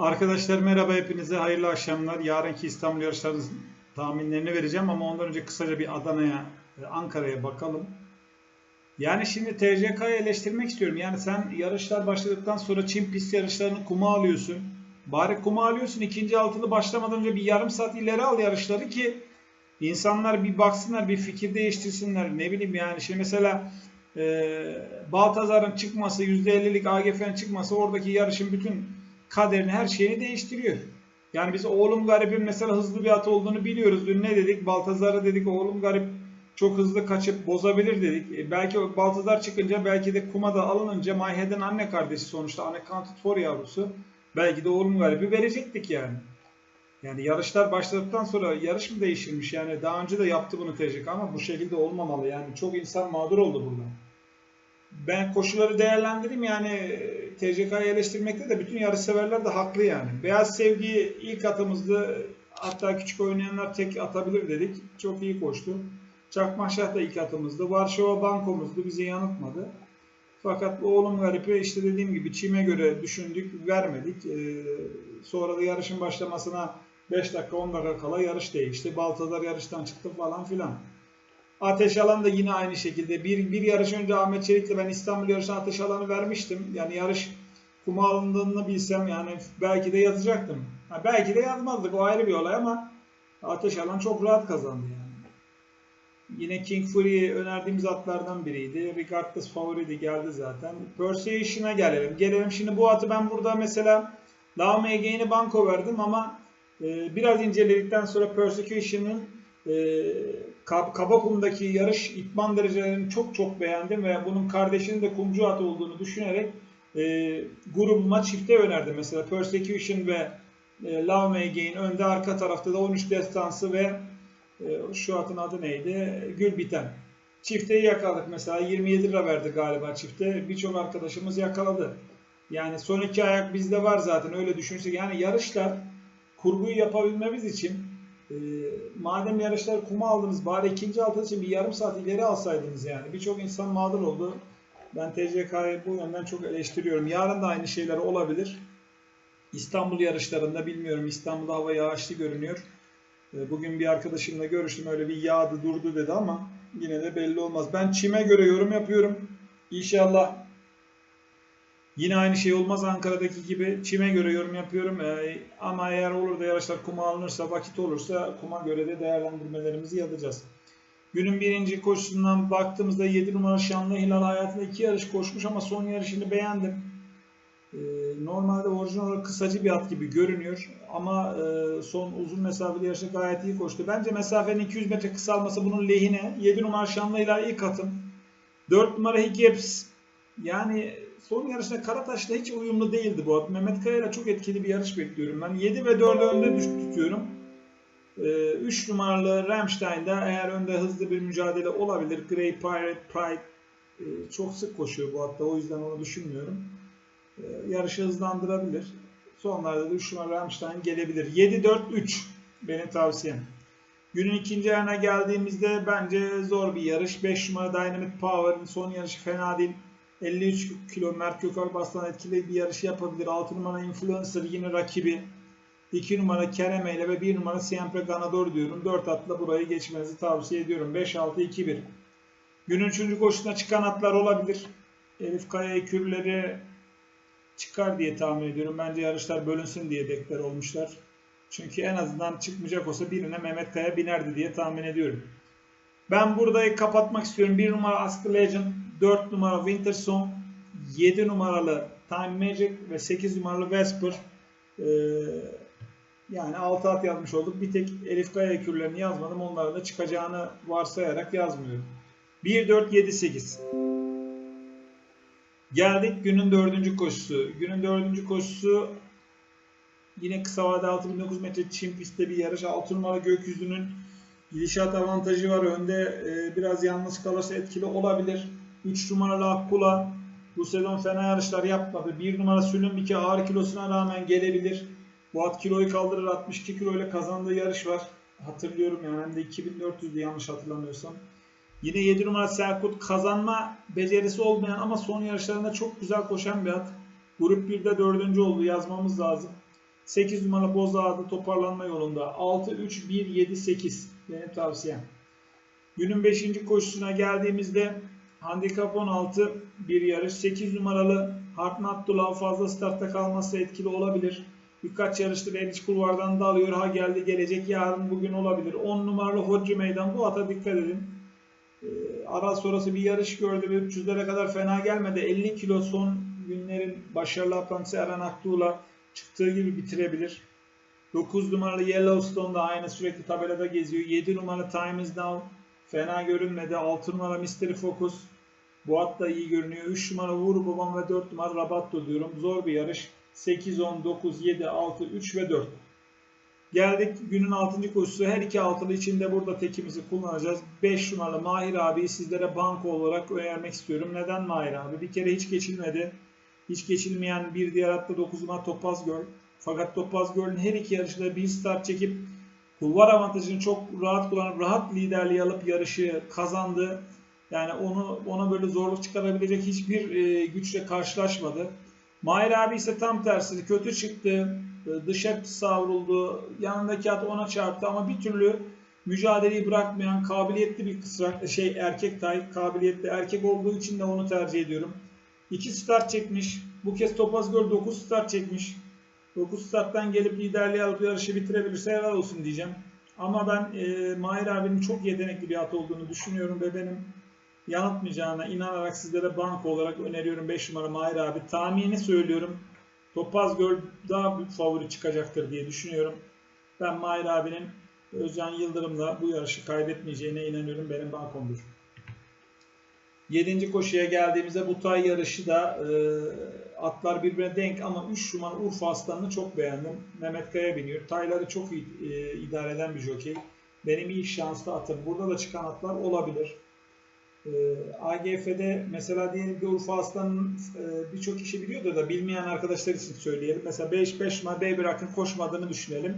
Arkadaşlar merhaba hepinize hayırlı akşamlar. Yarınki İstanbul yarışlarının tahminlerini vereceğim ama ondan önce kısaca bir Adana'ya, e, Ankara'ya bakalım. Yani şimdi TCK'yı eleştirmek istiyorum. Yani sen yarışlar başladıktan sonra Çin pist yarışlarını kuma alıyorsun. Bari kuma alıyorsun. ikinci altılı başlamadan önce bir yarım saat ileri al yarışları ki insanlar bir baksınlar, bir fikir değiştirsinler. Ne bileyim yani şimdi mesela e, Baltazar'ın çıkması, %50'lik AGF'nin çıkması oradaki yarışın bütün kaderini, her şeyini değiştiriyor. Yani biz oğlum garibin mesela hızlı bir at olduğunu biliyoruz. Dün ne dedik? Baltazar'a dedik oğlum garip çok hızlı kaçıp bozabilir dedik. E, belki Baltazar çıkınca belki de Kuma'da alınınca Mayheden anne kardeşi sonuçta Counted for yavrusu. Belki de oğlum garibi verecektik yani. Yani yarışlar başladıktan sonra yarış mı değişirmiş? Yani daha önce de yaptı bunu TCK ama bu şekilde olmamalı. Yani çok insan mağdur oldu burada. Ben koşuları değerlendireyim yani TCK'yı eleştirmekte de bütün yarışseverler de haklı yani. Beyaz Sevgi ilk atımızdı. Hatta küçük oynayanlar tek atabilir dedik. Çok iyi koştu. Çakmaşah da ilk atımızdı. Varşova bankomuzdu. Bizi yanıltmadı. Fakat bu oğlum garipi işte dediğim gibi çime göre düşündük, vermedik. Ee, sonra da yarışın başlamasına 5 dakika 10 dakika kala yarış değişti. Baltazar yarıştan çıktı falan filan. Ateş Alan da yine aynı şekilde. Bir, bir yarış önce Ahmet Çelik'le ben İstanbul yarışına Ateş Alan'ı vermiştim. Yani yarış kuma alındığını bilsem yani belki de yazacaktım. Ha, belki de yazmazdık o ayrı bir olay ama Ateş Alan çok rahat kazandı yani. Yine King Fury önerdiğimiz atlardan biriydi. Regardless favoriydi geldi zaten. Persuasion'a gelelim. Gelelim şimdi bu atı ben burada mesela Lame Again'i banko verdim ama e, biraz inceledikten sonra Persecution'ın e, Kab- Kabakum'daki yarış itman derecelerini çok çok beğendim ve bunun kardeşinin de kumcu at olduğunu düşünerek e, grubuma çifte önerdim. Mesela Persecution ve e, Love May Gain önde arka tarafta da 13 destansı ve e, şu atın adı neydi? Gül Biten. Çifteyi yakaladık mesela 27 lira verdi galiba çifte. Birçok arkadaşımız yakaladı. Yani son iki ayak bizde var zaten öyle düşünürsek. Yani yarışlar kurguyu yapabilmemiz için e, madem yarışlar kuma aldınız bari ikinci altı için bir yarım saat ileri alsaydınız yani. Birçok insan mağdur oldu. Ben TCK'yı bu yönden çok eleştiriyorum. Yarın da aynı şeyler olabilir. İstanbul yarışlarında bilmiyorum. İstanbul'da hava yağışlı görünüyor. E, Bugün bir arkadaşımla görüştüm. Öyle bir yağdı durdu dedi ama yine de belli olmaz. Ben çime göre yorum yapıyorum. İnşallah Yine aynı şey olmaz Ankara'daki gibi çime göre yorum yapıyorum. Ee, ama eğer olur da yarışlar kuma alınırsa, vakit olursa kuma göre de değerlendirmelerimizi yapacağız. Günün birinci koşusundan baktığımızda 7 numara Şanlı Hilal hayatında iki yarış koşmuş ama son yarışını beğendim. Ee, normalde orijinal olarak kısacı bir at gibi görünüyor ama e, son uzun mesafeli yarışta gayet iyi koştu. Bence mesafenin 200 metre kısalması bunun lehine. 7 numara Şanlı Hilal ilk atım. 4 numara Higgips yani son yarışta Karataş'la hiç uyumlu değildi bu at. Mehmet Kaya'yla çok etkili bir yarış bekliyorum. Ben 7 ve 4'ü önde düş tutuyorum. 3 numaralı Ramstein'da eğer önde hızlı bir mücadele olabilir. Grey Pirate Pride e, çok sık koşuyor bu hatta o yüzden onu düşünmüyorum. E, yarışı hızlandırabilir. Sonlarda da 3 numaralı Ramstein gelebilir. 7-4-3 benim tavsiyem. Günün ikinci ayına geldiğimizde bence zor bir yarış. 5 numara Dynamite Power'ın son yarışı fena değil. 53 kilo Mert Gökalpaslan etkili bir yarış yapabilir. 6 numara Influencer yine rakibi. 2 numara Kereme ile ve 1 numara Siempre Ganador diyorum. 4 atla burayı geçmenizi tavsiye ediyorum. 5-6-2-1. Günün 3. koşusuna çıkan atlar olabilir. Elif Kaya ekürleri çıkar diye tahmin ediyorum. Bence yarışlar bölünsün diye deklar olmuşlar. Çünkü en azından çıkmayacak olsa birine Mehmet Kaya binerdi diye tahmin ediyorum. Ben burayı kapatmak istiyorum. 1 numara Ask Legend, 4 numara Winter Song, 7 numaralı Time Magic ve 8 numaralı Vesper. Ee, yani 6 at yazmış olduk. Bir tek Elif Kaya ekürlerini yazmadım. Onların da çıkacağını varsayarak yazmıyorum. 1, 4, 7, 8. Geldik günün dördüncü koşusu. Günün dördüncü koşusu yine kısa vade 6009 metre çim pistte bir yarış. 6 numara gökyüzünün gidişat avantajı var. Önde e, biraz yalnız kalırsa etkili olabilir. 3 numaralı Akkula bu sezon fena yarışlar yapmadı. 1 numara Sülümbike ağır kilosuna rağmen gelebilir. Bu at kiloyu kaldırır 62 kilo ile kazandığı yarış var. Hatırlıyorum yani hem de 2400'dü yanlış hatırlamıyorsam. Yine 7 numara Serkut kazanma becerisi olmayan ama son yarışlarında çok güzel koşan bir at. Grup 1'de 4. oldu yazmamız lazım. 8 numara Bozağa'da toparlanma yolunda. 6, 3, 1, 7, 8 benim tavsiyem. Günün 5. koşusuna geldiğimizde handikap 16 bir yarış. 8 numaralı Hartman Abdullah fazla startta kalması etkili olabilir. Birkaç yarıştır Eriç Kulvar'dan da alıyor. Ha geldi gelecek yarın bugün olabilir. 10 numaralı Hoca Meydan bu ata dikkat edin. Ee, ara sonrası bir yarış gördü ve 300'lere kadar fena gelmedi. 50 kilo son günlerin başarılı atlantısı Eren Aktuğ'la çıktığı gibi bitirebilir. 9 numaralı Yellowstone da aynı sürekli tabelada geziyor. 7 numaralı Time is Now fena görünmedi. 6 numara Mystery Focus bu at da iyi görünüyor. 3 numara Vur Babam ve 4 numara Rabatto diyorum. Zor bir yarış. 8, 10, 9, 7, 6, 3 ve 4. Geldik günün 6. koşusu. Her iki altılı içinde burada tekimizi kullanacağız. 5 numaralı Mahir abiyi sizlere banko olarak önermek istiyorum. Neden Mahir abi? Bir kere hiç geçilmedi. Hiç geçilmeyen bir diğer atta 9 numara Topaz Göl. Fakat Topaz Göl'ün her iki yarışında bir start çekip kulvar avantajını çok rahat kullanıp rahat liderliği alıp yarışı kazandı. Yani onu ona böyle zorluk çıkarabilecek hiçbir e, güçle karşılaşmadı. Mahir abi ise tam tersi kötü çıktı. E, Dışa savruldu. Yanındaki at ona çarptı ama bir türlü mücadeleyi bırakmayan kabiliyetli bir kısrak şey erkek tay kabiliyetli erkek olduğu için de onu tercih ediyorum. 2 start çekmiş. Bu kez Topaz Göl 9 start çekmiş. 9 starttan gelip liderliği alıp yarışı bitirebilirse helal olsun diyeceğim. Ama ben e, Mahir abinin çok yetenekli bir at olduğunu düşünüyorum ve benim yanıltmayacağına inanarak sizlere banko olarak öneriyorum 5 numara Mahir abi. Tahmini söylüyorum. Topaz Göl daha büyük favori çıkacaktır diye düşünüyorum. Ben Mahir abinin Özcan Yıldırım'la bu yarışı kaybetmeyeceğine inanıyorum. Benim bankomdur. 7. koşuya geldiğimizde bu tay yarışı da e, atlar birbirine denk ama 3 numara Urfa Aslanı'nı çok beğendim. Mehmet Kaya biniyor. Tayları çok iyi e, idare eden bir jokey. Benim ilk şanslı atım. Burada da çıkan atlar olabilir. E, AGF'de mesela diyelim ki Urfa Aslan'ın e, birçok kişi biliyordur da bilmeyen arkadaşlar için söyleyelim. Mesela 5-5 numara B bırakın koşmadığını düşünelim.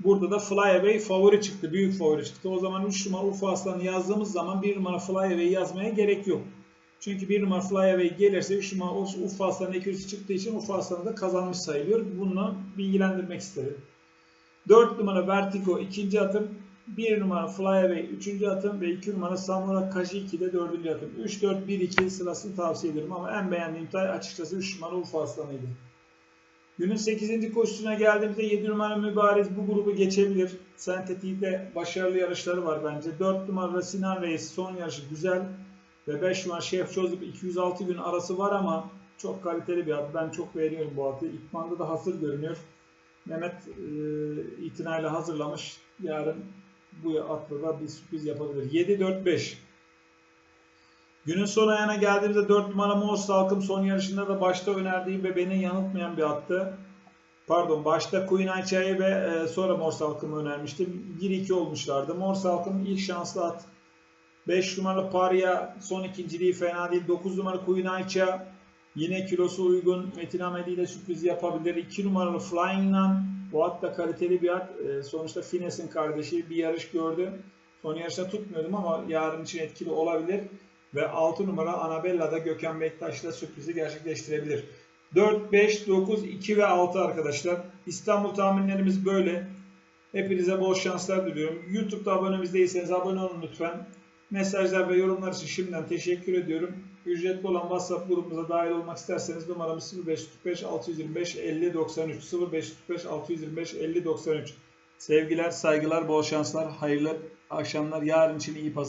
Burada da Flyaway favori çıktı. Büyük favori çıktı. O zaman 3 numara Urfa Aslan'ı yazdığımız zaman 1 numara Flyaway yazmaya gerek yok. Çünkü 1 numara Flyaway gelirse 3 numara Urfa Aslan'ın ekürüsü çıktığı için Urfa Aslan'ı da kazanmış sayılıyor. Bununla bilgilendirmek isterim. 4 numara Vertigo ikinci atım. 1 numara Flyaway 3. atım ve 2 numara Samurai Kajiki de 4. atım. 3-4-1-2 sırasını tavsiye ederim ama en beğendiğim tay açıkçası 3 numara Urfa Aslanı'ydı. Günün 8. koşusuna geldiğimizde 7 numara Mübariz bu grubu geçebilir. Sentetik'te başarılı yarışları var bence. 4 numara Sinan Reis son yarışı güzel. Ve 5 numara Şef Joseph 206 gün arası var ama çok kaliteli bir at. Ben çok beğeniyorum bu atı. İkmanda da hazır görünüyor. Mehmet e, itinayla hazırlamış. Yarın bu atla da bir sürpriz yapabilir. 7-4-5. Günün son ayağına geldiğimizde 4 numara Mor Salkım son yarışında da başta önerdiğim ve beni yanıltmayan bir attı. Pardon başta Queen Ayça'yı ve e, sonra Mor Salkım'ı önermiştim. 1-2 olmuşlardı. Mor Salkım ilk şanslı at. 5 numaralı Paria son ikinciliği fena değil. 9 numara Queen Ayça yine kilosu uygun. Metin Ahmedi ile sürpriz yapabilir. 2 numaralı Flying Nun bu at da kaliteli bir at. E, sonuçta Fines'in kardeşi bir yarış gördü. Son yarışta tutmuyordum ama yarın için etkili olabilir. Ve 6 numara Anabella'da Gökhan Bektaş'la sürprizi gerçekleştirebilir. 4, 5, 9, 2 ve 6 arkadaşlar. İstanbul tahminlerimiz böyle. Hepinize bol şanslar diliyorum. YouTube'da abonemiz değilseniz abone olun lütfen. Mesajlar ve yorumlar için şimdiden teşekkür ediyorum. Ücretli olan WhatsApp grubumuza dahil olmak isterseniz numaramız 0545 625 50 93 0545 625 50 93 Sevgiler, saygılar, bol şanslar, hayırlı akşamlar. Yarın için iyi pazar.